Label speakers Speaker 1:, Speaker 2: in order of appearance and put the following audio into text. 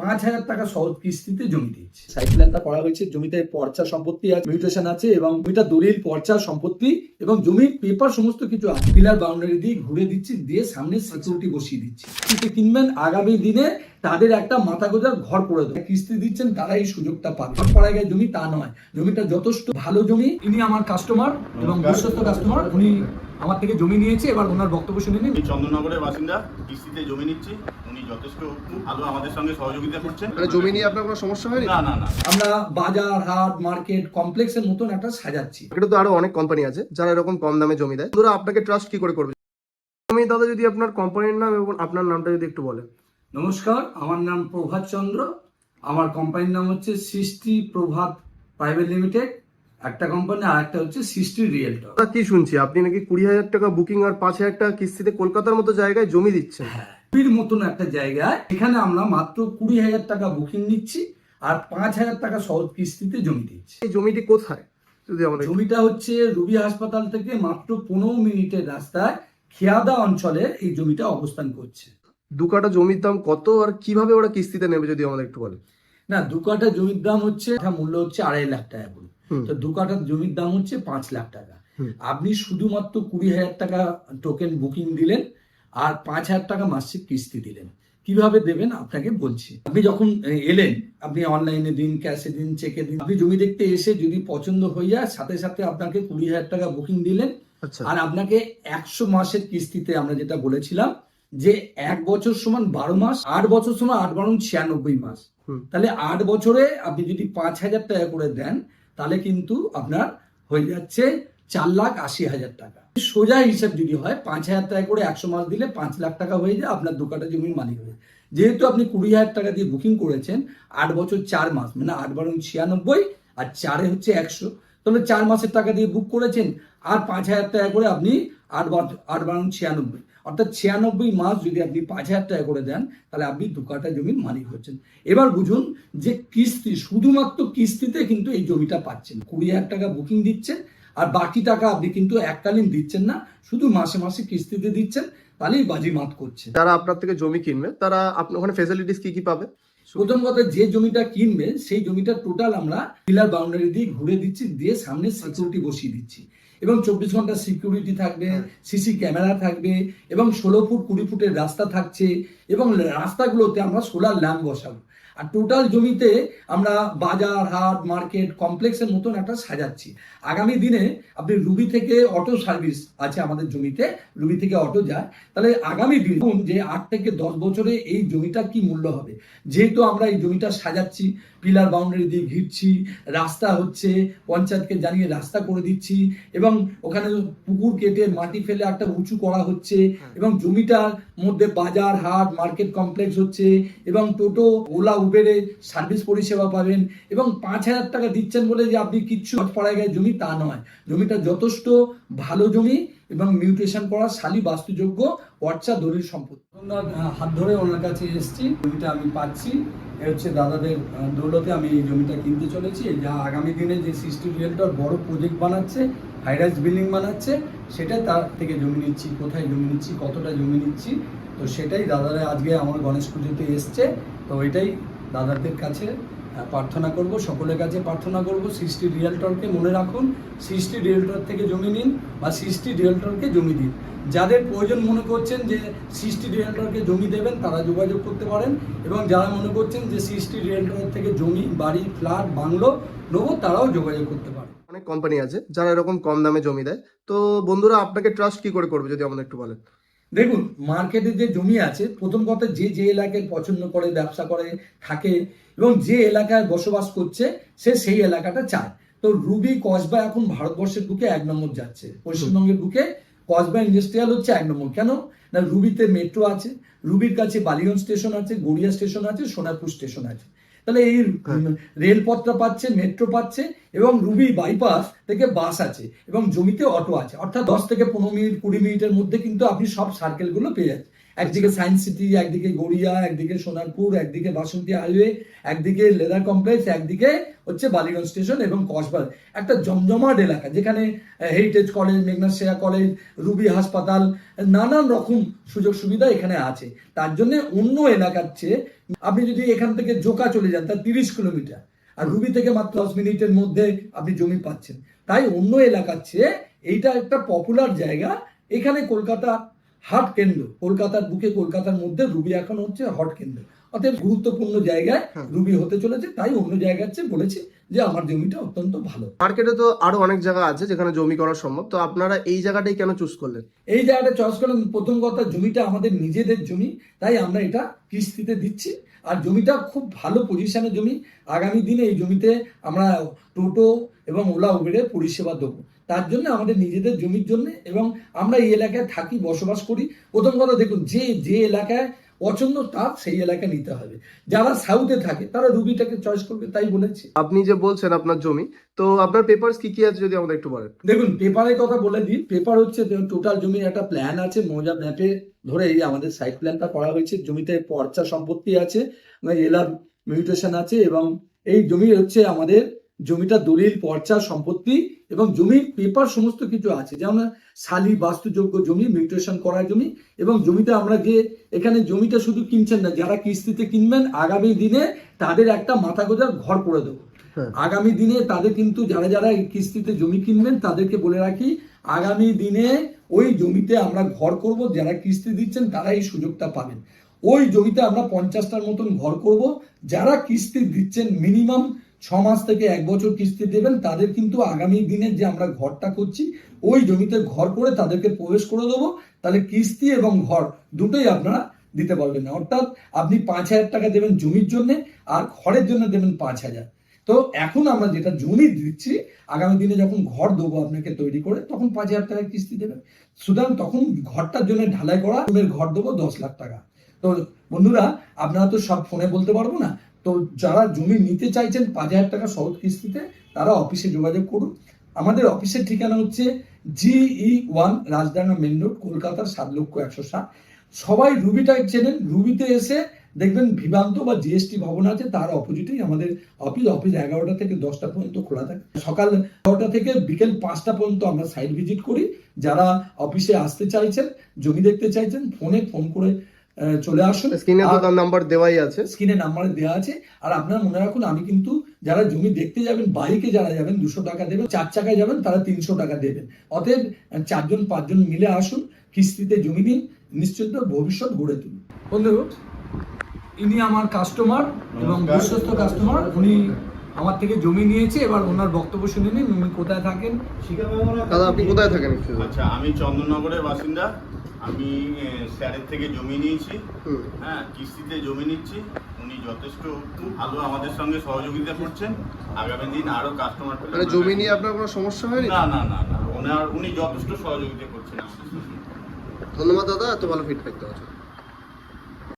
Speaker 1: পাঁচ হাজার টাকা সহজ কিস্তিতে জমি দিচ্ছে সাইড প্ল্যানটা করা হয়েছে জমিতে পর্চা সম্পত্তি আছে মিউটেশন আছে এবং জমিটা দলিল পর্চা সম্পত্তি এবং জমির পেপার সমস্ত কিছু আছে। পিলার বাউন্ডারি দিয়ে ঘুরে দিচ্ছি দিয়ে সামনে সিকিউরিটি বসিয়ে দিচ্ছি। কিস্তি কিনবেন আগামী দিনে তাদের একটা মাথা গোজার ঘর করে দেবে। কিস্তি দিচ্ছেন তারা এই সুযোগটা পাবে। ঘর পড়া গেছে জমি তা নয়। জমিটা যথেষ্ট ভালো জমি। ইনি আমার কাস্টমার এবং বিশ্বস্ত কাস্টমার উনি আমার থেকে জমি নিয়েছে এবার ওনার বক্তব্য শুনে নিন।
Speaker 2: চন্দননগরের বাসিন্দা কিস্তিতে জমি নিচ্ছি। উনি যথেষ্ট ভালো আমাদের সঙ্গে সহযোগিতা করছেন।
Speaker 3: মানে জমি নিয়ে আপনার কোনো সমস্যা হয়নি?
Speaker 2: না না না।
Speaker 1: আমরা বাজার হাট মার্কেট কমপ্লেক্সের মতন একটা সাজাচ্ছি।
Speaker 3: এটা তো আরও অনেক কোম্পানি আছে যারা এরকম কম দামে জমি দেয়। বন্ধুরা আপনাকে ট্রাস্ট কি করে করবে? আমি দাদা যদি আপনার কোম্পানির নাম এবং আপনার নামটা যদি একটু বলেন।
Speaker 1: নমস্কার আমার নাম প্রভাত চন্দ্র। আমার কোম্পানির নাম হচ্ছে সৃষ্টি প্রভাত প্রাইভেট লিমিটেড একটা কোম্পানি আর একটা হচ্ছে সৃষ্টি রিয়েলটর
Speaker 3: কি শুনছি? আপনি নাকি কুড়ি হাজার টাকা বুকিং আর পাঁচ হাজার টাকা কিস্তিতে কলকাতার মতো জায়গায় জমি দিচ্ছেন?
Speaker 1: বীর মতন একটা জায়গায়। এখানে আমরা মাত্র কুড়ি হাজার টাকা বুকিং নিচ্ছি আর পাঁচ হাজার টাকা সহজ কিস্তিতে জমি দিচ্ছি।
Speaker 3: এই জমিটি কোথায়? যদি আমাদের
Speaker 1: জমিটা হচ্ছে রুবি হাসপাতাল থেকে মাত্র পনেরো মিনিটের রাস্তায় খেয়াদা অঞ্চলে এই জমিটা অবস্থান করছে।
Speaker 3: দু কাটা জমির দাম কত আর কীভাবে ওরা কিস্তিতে নেবে যদি আমাদের একটু বলেন?
Speaker 1: না দু কাঠা জমির দাম হচ্ছে মূল্য হচ্ছে আড়াই লাখ টাকা করে। তো দু কাঠা জমির দাম হচ্ছে পাঁচ লাখ টাকা। আপনি শুধুমাত্র কুড়ি হাজার টাকা টোকেন বুকিং দিলেন আর পাঁচ হাজার টাকা মাসিক কিস্তি দিলেন। কীভাবে দেবেন? আপনাকে বলছি। আপনি যখন এলেন আপনি অনলাইনে দিন ক্যাশে দিন চেকে দিন আপনি জমি দেখতে এসে যদি পছন্দ হয়ে যায় সাথে সাথে আপনাকে কুড়ি হাজার টাকা বুকিং দিলেন।
Speaker 3: আচ্ছা।
Speaker 1: আর আপনাকে একশো মাসের কিস্তিতে আমরা যেটা বলেছিলাম যে এক বছর সমান বারো মাস আট বছর সমান আট বারো ছিয়ানব্বই মাস। তাহলে আট বছরে আপনি যদি পাঁচ হাজার টাকা করে দেন, তাহলে কিন্তু আপনার হয়ে যাচ্ছে চার লাখ আশি হাজার টাকা। সোজা হিসাব যদি হয়, পাঁচ হাজার টাকা করে একশো মাস দিলে পাঁচ লাখ টাকা হয়ে যায়, আপনার দু জমির মালিক হয়ে। যেহেতু আপনি কুড়ি হাজার টাকা দিয়ে বুকিং করেছেন, আট বছর চার মাস মানে আট বারো ছিয়ানব্বই আর চারে হচ্ছে একশো। তাহলে চার মাসের টাকা দিয়ে বুক করেছেন, আর পাঁচ হাজার টাকা করে আপনি আট আট বারো ছিয়ানব্বই। অর্থাৎ ছিয়ানব্বই মাস যদি আপনি পাঁচ হাজার টাকা করে দেন, তাহলে আপনি দু কাটা জমির মালিক হচ্ছেন। এবার বুঝুন যে কিস্তি, শুধুমাত্র কিস্তিতে কিন্তু এই জমিটা পাচ্ছেন। কুড়ি হাজার টাকা বুকিং দিচ্ছেন, আর বাকি টাকা আপনি কিন্তু এককালীন দিচ্ছেন না, শুধু মাসে মাসে কিস্তিতে দিচ্ছেন, তাহলেই বাজি মাত করছে
Speaker 3: যারা আপনার থেকে জমি কিনবে, তারা আপনার ওখানে ফেসিলিটিস কি কি পাবে?
Speaker 1: প্রথম কথা যে জমিটা কিনবে সেই জমিটা টোটাল আমরা পিলার বাউন্ডারি দিয়ে ঘুরে দিচ্ছি দিয়ে সামনে সিকিউরিটি বসিয়ে দিচ্ছি। এবং চব্বিশ ঘণ্টা সিকিউরিটি থাকবে সিসি ক্যামেরা থাকবে এবং ষোলো ফুট কুড়ি ফুটের রাস্তা থাকছে এবং রাস্তাগুলোতে আমরা সোলার ল্যাম্প বসাবো। আর টোটাল জমিতে আমরা বাজার, হাট, মার্কেট, কমপ্লেক্সের মতন একটা সাজাচ্ছি। আগামী দিনে আপনি রুবি থেকে অটো সার্ভিস আছে আমাদের জমিতে, রুবি থেকে অটো যায়। তাহলে আগামী দিন যে আট থেকে দশ বছরে এই জমিটার কি মূল্য হবে। যেহেতু আমরা এই জমিটা সাজাচ্ছি পিলার বাউন্ডারি দিয়ে ঘিরছি রাস্তা হচ্ছে পঞ্চায়েতকে জানিয়ে রাস্তা করে দিচ্ছি এবং ওখানে পুকুর কেটে মাটি ফেলে একটা উঁচু করা হচ্ছে এবং জমিটার মধ্যে বাজার হাট মার্কেট কমপ্লেক্স হচ্ছে এবং টোটো ওলা উবেরে সার্ভিস পরিষেবা পাবেন এবং পাঁচ হাজার টাকা দিচ্ছেন বলে যে আপনি কিচ্ছু পড়া গেছে জমি তা নয়। জমিটা যথেষ্ট ভালো জমি এবং মিউটেশন করা শালি বাস্তুযোগ্য পর্চা দলিল সম্পত্তি। হাত ধরে ওনার কাছে এসেছি। জমিটা আমি পাচ্ছি। এ হচ্ছে দাদাদের দৌলতে আমি এই জমিটা কিনতে চলেছি। যা আগামী দিনে যে সিস্টি রিয়েলটর বড় প্রজেক্ট বানাচ্ছে হাইরাইজ বিল্ডিং বানাচ্ছে, সেটা তার থেকে জমি নিচ্ছি, কোথায় জমি নিচ্ছি, কতটা জমি নিচ্ছি, তো সেটাই দাদারা আজকে আমার গণেশ পুজোতে এসছে। তো এটাই দাদাদের কাছে প্রার্থনা করব, সকলের কাছে প্রার্থনা করব, সৃষ্টি রিয়েলটরকে মনে রাখুন, সৃষ্টি রিয়েলটর থেকে জমি নিন বা সৃষ্টি রিয়েলটরকে জমি দিন। যাদের প্রয়োজন মনে করছেন যে সৃষ্টি রিয়েলটরকে জমি দেবেন, তারা যোগাযোগ করতে পারেন এবং যারা মনে করছেন যে সৃষ্টি রিয়েলটর থেকে জমি, বাড়ি, ফ্ল্যাট, বাংলো নেব, তারাও যোগাযোগ করতে পারেন।
Speaker 3: অনেক কোম্পানি আছে যারা এরকম কম দামে জমি দেয়। তো বন্ধুরা, আপনাকে ট্রাস্ট কি করে করবে যদি আমাদের একটু বলেন?
Speaker 1: দেখুন, মার্কেটে যে জমি আছে, প্রথম কথা যে যে এলাকায় পছন্দ করে, ব্যবসা করে, থাকে, এবং যে এলাকায় বসবাস করছে, সে সেই এলাকাটা চায়। তো রুবি কসবা এখন ভারতবর্ষের বুকে এক নম্বর যাচ্ছে। পশ্চিমবঙ্গের বুকে কসবা ইন্ডাস্ট্রিয়াল হচ্ছে এক নম্বর। কেন? না, রুবিতে মেট্রো আছে, রুবির কাছে বালিগঞ্জ স্টেশন আছে, গড়িয়া স্টেশন আছে, সোনারপুর স্টেশন আছে। তাহলে এই
Speaker 3: হ্যাঁ।
Speaker 1: রেলপথটা পাচ্ছে মেট্রো পাচ্ছে এবং রুবি বাইপাস থেকে বাস আছে এবং জমিতে অটো আছে অর্থাৎ দশ থেকে পনেরো মিনিট কুড়ি মিনিটের মধ্যে কিন্তু আপনি সব সার্কেলগুলো পেয়ে যাচ্ছেন একদিকে সায়েন্স সিটি একদিকে গড়িয়া একদিকে সোনারপুর একদিকে বাসন্তী হাইওয়ে একদিকে লেদার কমপ্লেক্স একদিকে হচ্ছে বালিগঞ্জ স্টেশন এবং কসবার একটা জমজমাট এলাকা যেখানে হেরিটেজ কলেজ মেঘনা সেরা কলেজ রুবি হাসপাতাল নানান রকম সুযোগ সুবিধা এখানে আছে। তার জন্য অন্য এলাকার চেয়ে আপনি যদি এখান থেকে জোকা চলে যান তার তিরিশ কিলোমিটার। আর রুবি থেকে মাত্র দশ মিনিটের মধ্যে আপনি জমি পাচ্ছেন। তাই অন্য এলাকার চেয়ে এইটা একটা পপুলার জায়গা। এখানে কলকাতা হাট কেন্দ্র। কলকাতার বুকে কলকাতার মধ্যে রুবি এখন হচ্ছে হট কেন্দ্র। অতএব গুরুত্বপূর্ণ জায়গায়
Speaker 3: হ্যাঁ।
Speaker 1: রুবি হতে চলেছে তাই অন্য জায়গার চেয়ে বলেছে যে আমার জমিটা অত্যন্ত ভালো।
Speaker 3: মার্কেটে তো আরও অনেক জায়গা আছে যেখানে জমি করা সম্ভব। তো আপনারা এই জায়গাটাই কেন চুজ করলেন?
Speaker 1: এই জায়গাটা চয়েস করলেন প্রথম কথা জমিটা আমাদের নিজেদের জমি তাই আমরা এটা কিস্তিতে দিচ্ছি। আর জমিটা খুব ভালো পজিশনের জমি। আগামী দিনে এই জমিতে আমরা টোটো এবং ওলা উবেরের পরিষেবা দেবো। তার জন্য আমাদের নিজেদের জমির জন্য এবং আমরা এই এলাকায় থাকি বসবাস করি। প্রথম কথা দেখুন যে যে এলাকায় পছন্দ তার সেই এলাকায় নিতে হবে। যারা সাউথে থাকে তারা রুবিটাকে চয়েস করবে তাই বলেছি।
Speaker 3: আপনি যে বলছেন আপনার জমি তো আপনার পেপারস কি কি আছে যদি আমাদের একটু বলেন?
Speaker 1: দেখুন পেপারের কথা বলে দিই। পেপার হচ্ছে টোটাল জমির একটা প্ল্যান আছে মৌজা ম্যাপে ধরে এই আমাদের সাইট প্ল্যানটা করা হয়েছে। জমিতে পর্চা সম্পত্তি আছে এলার মিউটেশন আছে এবং এই জমি হচ্ছে আমাদের জমিটা দলিল পর্চা সম্পত্তি এবং জমির পেপার সমস্ত কিছু আছে। যেমন শালি বাস্তুযোগ্য জমি মিউটেশন করা জমি এবং জমিতে আমরা যে এখানে জমিটা শুধু কিনছেন না যারা কিস্তিতে কিনবেন আগামী দিনে তাদের একটা মাথা গোজার ঘর করে দেবো।
Speaker 3: হ্যাঁ।
Speaker 1: আগামী দিনে তাদের কিন্তু যারা যারা কিস্তিতে জমি কিনবেন তাদেরকে বলে রাখি আগামী দিনে ওই জমিতে আমরা ঘর করব যারা কিস্তি দিচ্ছেন তারা এই সুযোগটা পাবেন। ওই জমিতে আমরা পঞ্চাশটার মতন ঘর করব যারা কিস্তি দিচ্ছেন মিনিমাম ছ মাস থেকে এক বছর কিস্তি দেবেন, তাদের কিন্তু আগামী দিনে যে আমরা ঘরটা করছি, ওই জমিতে ঘর করে তাদেরকে প্রবেশ করে দেবো। তাহলে কিস্তি এবং ঘর দুটোই আপনারা দিতে পারবেন না। অর্থাৎ আপনি পাঁচ হাজার টাকা দেবেন জমির জন্য আর ঘরের জন্য দেবেন পাঁচ হাজার। তো এখন আমরা যেটা জমি দিচ্ছি, আগামী দিনে যখন ঘর দেবো আপনাকে তৈরি করে, তখন পাঁচ হাজার টাকা কিস্তি দেবেন। সুতরাং তখন ঘরটার জন্য ঢালাই করা ঘর দেবো দশ লাখ টাকা। তো বন্ধুরা, আপনারা তো সব ফোনে বলতে পারব না তো যারা জমি নিতে চাইছেন পাঁচ হাজার টাকা সহজ কিস্তিতে, তারা অফিসে যোগাযোগ করুন। আমাদের অফিসের ঠিকানা হচ্ছে GE one Rajdanga main road, কলকাতার সাত লক্ষ একশো সাত সবাই রুবিটা চেনেন, রুবিতে এসে দেখবেন বিভান্ত বা জিএসটি ভবন আছে, তার অপোজিটেই আমাদের অফিস অফিস এগারোটা থেকে দশটা পর্যন্ত খোলা থাকে। সকাল এগারোটা থেকে বিকেল পাঁচটা পর্যন্ত আমরা সাইট ভিজিট করি। যারা অফিসে আসতে চাইছেন, জমি দেখতে চাইছেন, ফোনে ফোন করে চলে আসুন।
Speaker 3: স্ক্রিনে তো তার নাম্বার দেওয়াই আছে।
Speaker 1: স্ক্রিনে নাম্বার দেওয়া আছে। আর আপনারা মনে রাখুন আমি কিন্তু যারা জমি দেখতে যাবেন বাইকে যারা যাবেন দুশো টাকা দেবেন চার চাকায় যাবেন তারা তিনশো টাকা দেবেন। অতএব চারজন পাঁচজন মিলে আসুন কিস্তিতে জমি নিন নিশ্চিত ভবিষ্যৎ গড়ে তুলুন। বন্ধু ইনি আমার কাস্টমার এবং। বিশ্বস্ত কাস্টমার উনি আমার থেকে জমি নিয়েছে এবার ওনার বক্তব্য শুনে নিন উনি কোথায় থাকেন?
Speaker 3: দাদা আপনি কোথায় থাকেন
Speaker 2: আচ্ছা আমি চন্দননগরের বাসিন্দা। আমি স্যারের থেকে জমি নিয়েছি। হ্যাঁ কিস্তিতে জমি নিচ্ছি। উনি যথেষ্ট ভালো আমাদের সঙ্গে সহযোগিতা করছেন। আগামী দিন আরও কাস্টমার পেলে
Speaker 3: মানে জমি নিয়ে আপনার কোনো সমস্যা হয়নি?
Speaker 2: না না না না। ওনার উনি যথেষ্ট সহযোগিতা করছেন আমাদের সঙ্গে।
Speaker 3: ধন্যবাদ দাদা এত ভালো ফিডব্যাক দেওয়ার জন্য।